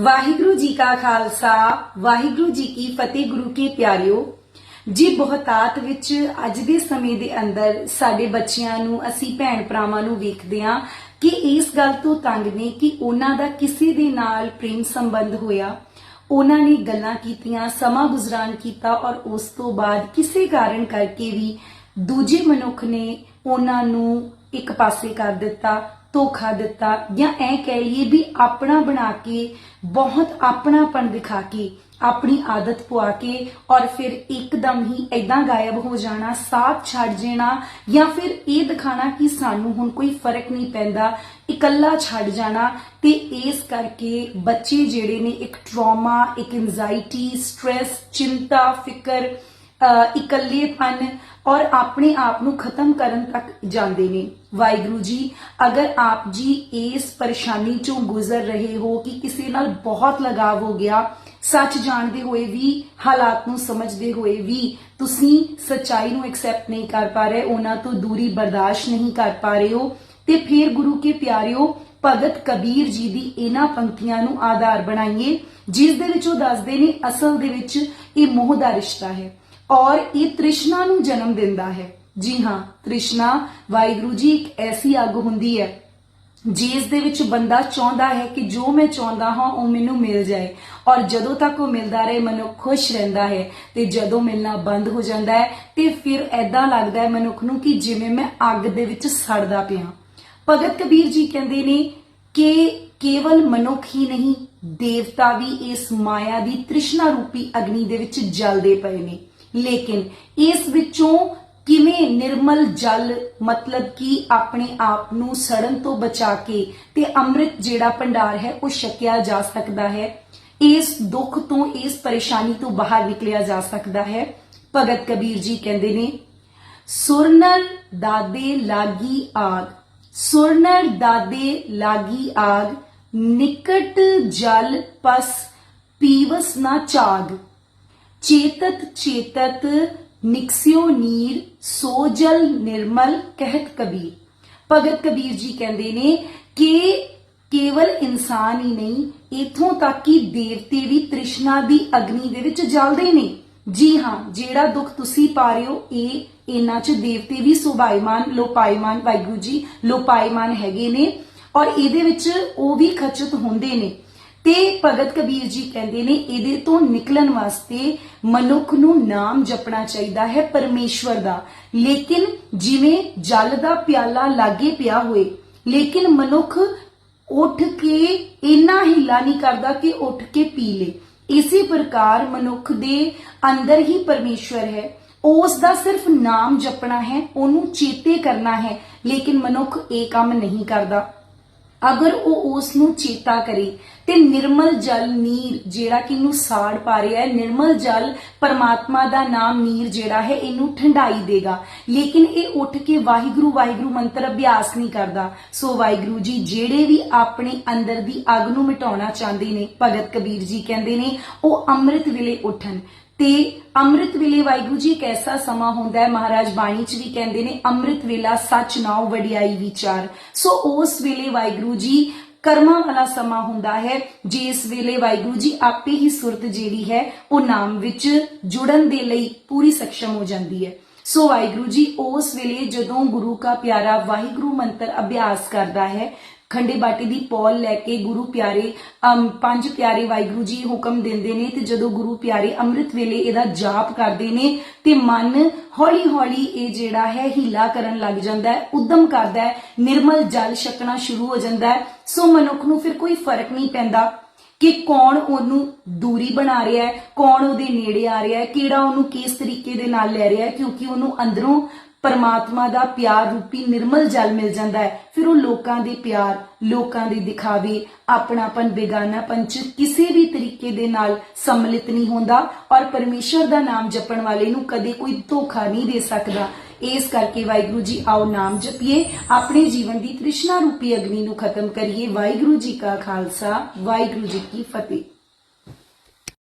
ਵਾਹਿਗੁਰੂ ਜੀ ਕਾ ਖਾਲਸਾ, ਵਾਹਿਗੁਰੂ ਜੀ ਕੀ ਫਤਿਹ ਗੁਰੂ ਕੇ ਪਿਆਰਿਓ। ਜੀ ਬਹੁਤਾਤ ਵਿੱਚ ਅੱਜ ਦੇ ਸਮੇਂ ਦੇ ਅੰਦਰ ਸਾਡੇ ਬੱਚਿਆਂ ਨੂੰ, ਅਸੀਂ ਭੈਣ ਭਰਾਵਾਂ ਨੂੰ ਵੇਖਦੇ ਹਾਂ ਕਿ ਇਸ ਗੱਲ ਤੋਂ ਤੰਗ ਨੇ ਕਿ ਉਹਨਾਂ ਦਾ ਕਿਸੇ ਦੇ ਨਾਲ ਪ੍ਰੇਮ ਸੰਬੰਧ ਹੋਇਆ। ਉਹਨਾਂ ਨੇ ਗੱਲਾਂ ਕੀਤੀਆਂ, ਸਮਾਂ ਗੁਜ਼ਰਾਨ ਕੀਤਾ ਔਰ ਉਸ ਤੋਂ ਬਾਅਦ ਕਿਸੇ ਕਾਰਨ ਕਰਕੇ ਵੀ ਦੂਜੇ ਮਨੁੱਖ ਨੇ ਉਹਨਾਂ ਨੂੰ ਇੱਕ ਪਾਸੇ ਕਰ ਦਿੱਤਾ। ਧੋਖਾ ਦਿੱਤਾ ਜਾਂ ਐ ਕਹਿ ਲਈਏ ਵੀ ਆਪਣਾ ਬਣਾ ਕੇ, ਬਹੁਤ ਆਪਣਾਪਣ ਦਿਖਾ ਕੇ, ਆਪਣੀ ਆਦਤ ਪਵਾ ਕੇ ਔਰ ਫਿਰ ਇੱਕਦਮ ਹੀ ਐਦਾਂ ਗਾਇਬ ਹੋ ਜਾਣਾ, ਸਾਥ ਛੱਡ ਜਾਣਾ ਜਾਂ ਫਿਰ ਇਹ ਦਿਖਾਣਾ ਕਿ ਸਾਨੂੰ ਹੁਣ ਕੋਈ ਫ਼ਰਕ ਨਹੀਂ ਪੈਂਦਾ, ਇਕੱਲਾ ਛੱਡ ਜਾਣਾ ਤੇ ਇਸ ਕਰਕੇ ਬੱਚੇ ਜਿਹੜੇ ਨੇ ਇੱਕ ਟਰਾਮਾ ਇੱਕ ਐਂਜ਼ਾਇਟੀ ਸਟ्रेस ਚਿੰਤਾ, ਫਿਕਰ ਇਕੱਲੇਪਨ ਔਰ ਆਪਣੇ ਆਪ ਨੂੰ ਖਤਮ ਕਰਨ ਤੱਕ ਜਾਂਦੇ ਨੇ। ਵਾਹਿਗੁਰੂ ਜੀ, ਅਗਰ ਆਪ ਜੀ ਇਸ ਪਰੇਸ਼ਾਨੀ ਚੋਂ ਗੁਜ਼ਰ ਰਹੇ ਹੋ ਕਿ ਕਿਸੇ ਨਾਲ ਬਹੁਤ ਲਗਾਵ ਹੋ ਗਿਆ, ਸੱਚ ਜਾਣਦੇ ਹੋਏ ਵੀ, ਹਾਲਾਤ ਨੂੰ ਸਮਝਦੇ ਹੋਏ ਵੀ ਤੁਸੀਂ ਸੱਚਾਈ ਨੂੰ ਐਕਸੈਪਟ ਨਹੀਂ ਕਰ ਪਾ ਰਹੇ, ਉਹਨਾਂ ਤੋਂ ਦੂਰੀ ਬਰਦਾਸ਼ਤ ਨਹੀਂ ਕਰ ਪਾ ਰਹੇ ਹੋ, ਤੇ ਫਿਰ ਗੁਰੂ ਕੇ ਪਿਆਰਿਓ, ਭਗਤ ਕਬੀਰ ਜੀ ਦੀ ਇਹਨਾਂ ਪੰਕਤੀਆਂ ਨੂੰ ਆਧਾਰ ਬਣਾਈਏ, ਜਿਸ ਦੇ ਵਿੱਚ ਉਹ ਦੱਸਦੇ ਨੇ, ਅਸਲ ਦੇ ਵਿੱਚ ਇਹ ਮੋਹ ਦਾ ਰਿਸ਼ਤਾ ਹੈ। ਔਰ ਇਹ ਤ੍ਰਿਸ਼ਨਾ ਨੂੰ ਜਨਮ ਦਿੰਦਾ ਹੈ। ਜੀ ਹਾਂ, ਤ੍ਰਿਸ਼ਨਾ, ਵਾਹਿਗੁਰੂ ਜੀ ਇੱਕ ਐਸੀ ਅੱਗ ਹੁੰਦੀ ਹੈ ਜਿਸ ਦੇ ਵਿੱਚ ਬੰਦਾ ਚਾਹੁੰਦਾ ਹੈ ਕਿ ਜੋ ਮੈਂ ਚਾਹੁੰਦਾ ਹਾਂ, ਉਹ ਮੈਨੂੰ ਮਿਲ ਜਾਏ। ਔਰ ਜਦੋਂ ਤੱਕ ਉਹ ਮਿਲਦਾ ਰਹੇ, ਮਨੁੱਖ ਖੁਸ਼ ਰਹਿੰਦਾ ਹੈ ਤੇ ਜਦੋਂ ਮਿਲਣਾ ਬੰਦ ਹੋ ਜਾਂਦਾ ਹੈ, ਤੇ ਫਿਰ ਐਦਾਂ ਲੱਗਦਾ ਹੈ ਮਨੁੱਖ ਨੂੰ ਕਿ ਜਿਵੇਂ ਮੈਂ ਅੱਗ ਦੇ ਵਿੱਚ ਸੜਦਾ ਪਿਆ। ਭਗਤ ਕਬੀਰ ਜੀ ਕਹਿੰਦੇ ਨੇ ਕਿ ਕੇਵਲ ਮਨੁੱਖ ਹੀ ਨਹੀਂ, ਦੇਵਤਾ ਵੀ ਇਸ ਮਾਇਆ ਦੀ ਤ੍ਰਿਸ਼ਨਾ ਰੂਪੀ ਅਗਨੀ ਦੇ ਵਿੱਚ ਜਲਦੇ ਪਏ ਨੇ। ਲੇਕਿਨ ਇਸ ਵਿੱਚੋਂ ਕਿਵੇਂ ਨਿਰਮਲ ਜਲ, ਮਤਲਬ ਕਿ ਆਪਣੇ ਆਪ ਨੂੰ ਸੜਨ ਤੋਂ ਬਚਾ ਕੇ ਤੇ ਅੰਮ੍ਰਿਤ ਜਿਹੜਾ ਭੰਡਾਰ ਹੈ, ਉਹ ਛਕਿਆ ਜਾ ਸਕਦਾ ਹੈ, ਇਸ ਦੁੱਖ ਤੋਂ, ਇਸ ਪਰੇਸ਼ਾਨੀ ਤੋਂ ਬਾਹਰ ਨਿਕਲਿਆ ਜਾ ਸਕਦਾ ਹੈ। ਭਗਤ ਕਬੀਰ ਜੀ ਕਹਿੰਦੇ ਨੇ, ਸੁਰਨਰ ਦਾਦੇ ਲਾਗੀ ਆਗ, ਸੁਰਨਰ ਦਾਦੇ ਲਾਗੀ ਆਗ, ਨਿਕਟ ਜਲ ਪਸ ਪੀਵਸ ਨਾ ਚਾਗ। ਚੇਤਤ ਚੇਤਤ ਨਿਕਸਿਓ ਨੀਰ ਸੋ ਜਲ ਨਿਰਮਲ ਕਹਿਤ ਕਬੀਰ। ਭਗਤ ਕਬੀਰ ਜੀ ਕਹਿੰਦੇ ਨੇ ਕਿ ਕੇਵਲ ਇਨਸਾਨ ਹੀ ਨਹੀਂ, ਇਥੋਂ ਤੱਕ ਕਿ ਦੇਵਤੇ ਵੀ ਤ੍ਰਿਸ਼ਨਾ ਦੀ ਅਗਨੀ ਦੇ ਵਿੱਚ ਜਲਦੇ ਨੇ। ਜੀ ਹਾਂ, ਜਿਹੜਾ ਦੁੱਖ ਤੁਸੀਂ ਪਾ ਰਹੇ ਹੋ, ਇਹ ਇਹਨਾਂ 'ਚ ਦੇਵਤੇ ਵੀ ਸੁਭਾਈਮਾਨ ਲੋਪਾਈਮਾਨ ਵਾਹਿਗੁਰੂ ਜੀ ਲੋਪਾਈਮਾਨ ਹੈਗੇ ਨੇ ਔਰ ਇਹਦੇ ਵਿੱਚ ਉਹ ਵੀ ਖਚਿਤ ਹੁੰਦੇ ਨੇ। ਤੇ ਭਗਤ ਕਬੀਰ ਜੀ ਕਹਿੰਦੇ ਨੇ, ਇਹਦੇ ਤੋਂ ਨਿਕਲਣ ਵਾਸਤੇ ਮਨੁੱਖ ਨੂੰ ਨਾਮ ਜਪਣਾ ਚਾਹੀਦਾ ਹੈ ਪਰਮੇਸ਼ਵਰ ਦਾ। ਲੇਕਿਨ ਜਿਵੇਂ ਜਲ ਦਾ ਪਿਆਲਾ ਲਾਗੇ ਪਿਆ ਹੋਏ, ਲੇਕਿਨ ਮਨੁੱਖ ਉੱਠ ਕੇ ਇੰਨਾ ਹਿੱਲਾ ਨਹੀਂ ਕਰਦਾ ਕਿ ਉੱਠ ਕੇ ਪੀ ਲੇ। ਇਸੇ ਪ੍ਰਕਾਰ ਮਨੁੱਖ ਦੇ ਅੰਦਰ ਹੀ ਪਰਮੇਸ਼ਵਰ ਹੈ। ਉਸ ਦਾ ਸਿਰਫ ਨਾਮ ਜਪਣਾ ਹੈ, ਉਹਨੂੰ ਚੇਤੇ ਕਰਨਾ ਹੈ, ਲੇਕਿਨ ਮਨੁੱਖ ਇਹ ਕੰਮ ਨਹੀਂ ਕਰਦਾ। ਅਗਰ ਉਹ ਉਸ ਨੂੰ ਚੇਤਾ ਕਰੇ ਤੇ ਨਿਰਮਲ ਜਲ ਨੀਰ ਜਿਹੜਾ ਕਿ ਇਹਨੂੰ ਸਾੜ ਪਾ ਰਿਹਾ ਹੈ, ਨਿਰਮਲ ਜਲ ਪਰਮਾਤਮਾ ਦਾ ਨਾਮ ਨੀਰ ਜਿਹੜਾ ਹੈ ਇਹਨੂੰ ਠੰਡਾਈ ਦੇਗਾ। ਲੇਕਿਨ ਇਹ ਉੱਠ ਕੇ ਵਾਹਿਗੁਰੂ ਵਾਹਿਗੁਰੂ ਮੰਤਰ ਅਭਿਆਸ ਨਹੀਂ ਕਰਦਾ। ਸੋ ਵਾਹਿਗੁਰੂ ਜੀ, ਜਿਹੜੇ ਵੀ ਆਪਣੇ ਅੰਦਰ ਦੀ ਅੱਗ ਨੂੰ ਮਿਟਾਉਣਾ ਚਾਹੁੰਦੇ ਨੇ, ਭਗਤ ਕਬੀਰ ਜੀ ਕਹਿੰਦੇ ਨੇ, ਉਹ ਅੰਮ੍ਰਿਤ ਵੇਲੇ ਉੱਠਣ। ਤੇ ਅੰਮ੍ਰਿਤ ਵੇਲੇ ਵਾਹਿਗੁਰੂ ਜੀ ਇੱਕ ਸਮਾਂ ਹੁੰਦਾ ਹੈ? ਮਹਾਰਾਜ ਬਾਣੀ ਚ ਵੀ ਕਹਿੰਦੇ ਨੇ, ਅੰਮ੍ਰਿਤ ਵੇਲਾ ਸੱਚ ਨਾਉ ਵਡਿਆਈ ਵਿਚਾਰ। ਸੋ ਉਸ ਵੇਲੇ ਵਾਹਿਗੁਰੂ ਜੀ ਕਰਮਾਂ ਵਾਲਾ ਸਮਾਂ ਹੁੰਦਾ ਹੈ, ਜਿਸ ਵੇਲੇ ਵਾਹਿਗੁਰੂ ਜੀ ਆਪੇ ਹੀ ਸੁਰਤ ਜਿਹੜੀ ਹੈ, ਉਹ ਨਾਮ ਵਿੱਚ ਜੁੜਨ ਦੇ ਲਈ ਪੂਰੀ ਸક્ષਮ ਹੋ ਜਾਂਦੀ ਹੈ। ਸੋ ਵਾਹਿਗੁਰੂ ਜੀ ਉਸ ਵੇਲੇ ਜਦੋਂ ਗੁਰੂ ਕਾ ਪਿਆਰਾ ਵਾਹਿਗੁਰੂ ਮੰਤਰ ਅਭਿਆਸ ਕਰਦਾ ਹੈ ਖੰਡੇ ਬਾਟੀ ਦੀ ਪੌਲ ਲੈ ਕੇ ਗੁਰੂ ਪਿਆਰੇ ਪੰਜ ਪਿਆਰੇ ਵਾਹਿਗੁਰੂ ਜੀ ਹੁਕਮ ਦਿੰਦੇ ਨੇ ਤੇ ਜਦੋਂ ਗੁਰੂ ਪਿਆਰੇ ਅੰਮ੍ਰਿਤ ਵੇਲੇ ਇਹਦਾ ਜਾਪ ਕਰਦੇ ਨੇ ਤੇ ਮਨ ਹੌਲੀ ਹੌਲੀ ਇਹ ਜਿਹੜਾ ਹੈ ਹੀਲਾ ਕਰਨ ਲੱਗ ਜਾਂਦਾ ਹੈ, ਉਦਮ ਕਰਦਾ ਹੈ, ਨਿਰਮਲ ਜਲ ਛਕਣਾ ਸ਼ੁਰੂ ਹੋ ਜਾਂਦਾ ਹੈ। ਸੋ ਮਨੁੱਖ ਨੂੰ ਫਿਰ ਕੋਈ ਫ਼ਰਕ ਨਹੀਂ ਪੈਂਦਾ। ਕਿ ਕੌਣ ਉਹਨੂੰ ਦੂਰੀ ਬਣਾ ਰਿਹਾ ਹੈ, ਕੌਣ ਉਹਦੇ ਨੇੜੇ ਆ ਰਿਹਾ ਹੈ, ਕਿਹੜਾ ਉਹਨੂੰ ਕਿਸ ਤਰੀਕੇ ਦੇ ਨਾਲ ਲੈ ਰਿਹਾ ਹੈ, ਕਿਉਂਕਿ ਉਹਨੂੰ ਅੰਦਰੋਂ ਪਰਮਾਤਮਾ ਦਾ ਪਿਆਰ ਰੂਪੀ ਨਿਰਮਲ ਜਲ ਮਿਲ ਜਾਂਦਾ ਹੈ। ਫਿਰ ਉਹ ਲੋਕਾਂ ਦੇ ਪਿਆਰ, ਲੋਕਾਂ ਦੇ ਦਿਖਾਵੇ, ਆਪਣਾਪਨ ਬੇਗਾਨਾਪਨ ਚ ਕਿਸੇ ਵੀ ਤਰੀਕੇ ਦੇ ਨਾਲ ਸੰਮਿਲਿਤ ਨਹੀਂ ਹੁੰਦਾ ਔਰ ਪਰਮੇਸ਼ਰ ਦਾ ਨਾਮ ਜਪਣ ਵਾਲੇ ਨੂੰ ਕਦੇ ਕੋਈ ਧੋਖਾ ਨਹੀਂ ਦੇ ਸਕਦਾ। ਇਸ ਕਰਕੇ ਵਾਹਿਗੁਰੂ ਜੀ ਆਓ ਨਾਮ ਜਪੀਏ, ਆਪਣੇ ਜੀਵਨ ਦੀ ਤ੍ਰਿਸ਼ਨਾ ਰੂਪੀ ਅਗਨੀ ਨੂੰ ਖਤਮ ਕਰੀਏ। ਵਾਹਿਗੁਰੂ ਜੀ ਕਾ ਖਾਲਸਾ, ਵਾਹਿਗੁਰੂ ਜੀ ਕੀ ਫਤਿਹ।